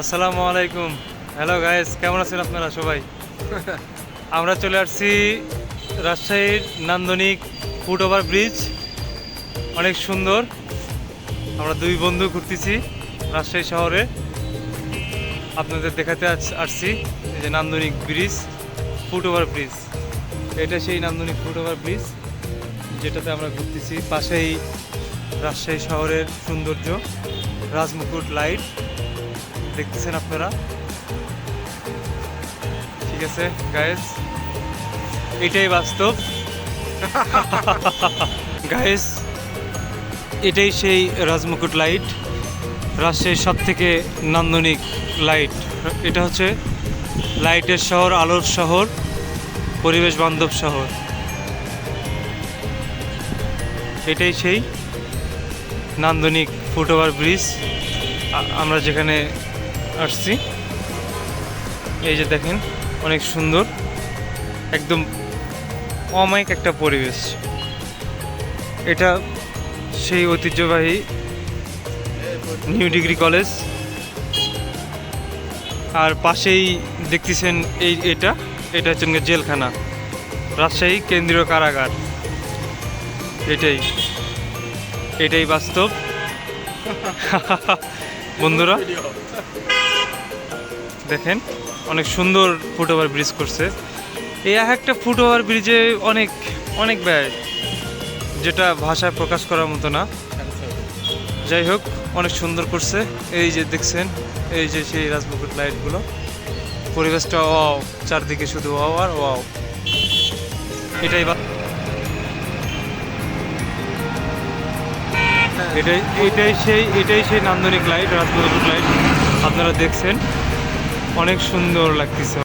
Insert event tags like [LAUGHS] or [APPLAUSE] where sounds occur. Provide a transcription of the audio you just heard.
আসসালামু আলাইকুম। Hello guys কেমন আছেন আপনারা সবাই? [LAUGHS] আমরা চলে আসছি রাজশাহীর নান্দনিক ফুট ওভার ব্রিজ। অনেক সুন্দর। আমরা দুই বন্ধু ঘুরতেছি রাজশাহী শহরে। আপনাদের দেখাতে আসছি এই যে নান্দনিক ব্রিজ ফুট ওভার ব্রিজ। এটা সেই নান্দনিক ফুট ওভার ব্রিজ যেটাতে আমরা ঘুরতেছি। পাশেই রাজশাহী শহরের সৌন্দর্য রাজমুকুট লাইট। দেখতেছেন আপনারা? ঠিক আছে গায়েস এটাই বাস্তব। [LAUGHS] গায়েস এটাই সেই রাজমুকুট লাইট রাজশাহীর সব থেকে নান্দনিক লাইট এটা হচ্ছে লাইটের শহর, আলোর শহর, পরিবেশ বান্ধব শহর। এটাই সেই নান্দনিক ফুটওভার ব্রিজ আমরা যেখানে আসছি। এই যে দেখেন, অনেক সুন্দর, একদম অমায়িক একটা পরিবেশ। এটা সেই ঐতিহ্যবাহী নিউ ডিগ্রি কলেজ। আর পাশেই দেখতেছেন এই এটা এটা হচ্ছে জেলখানা, রাজশাহী কেন্দ্রীয় কারাগার। এটাই এটাই বাস্তব। [LAUGHS] বন্ধুরা দেখেন, অনেক সুন্দর ফুটওভার ব্রিজ করছে। এই এক একটা ফুটওভার ব্রিজে অনেক অনেক ব্যয়, যেটা ভাষায় প্রকাশ করার মতো না। যাই হোক, অনেক সুন্দর করছে। এই যে দেখছেন, এই যে সেই রাজমুকুট লাইটগুলো। পরিবেশটা ওয়াও, চারদিকে শুধু ওয়াও আর ওয়াও। এটাই এটাই এটাই সেই এটাই সেই নান্দনিক লাইট, রাজমুকুট লাইট। আপনারা দেখছেন। অনেক সুন্দর লাগতেছে।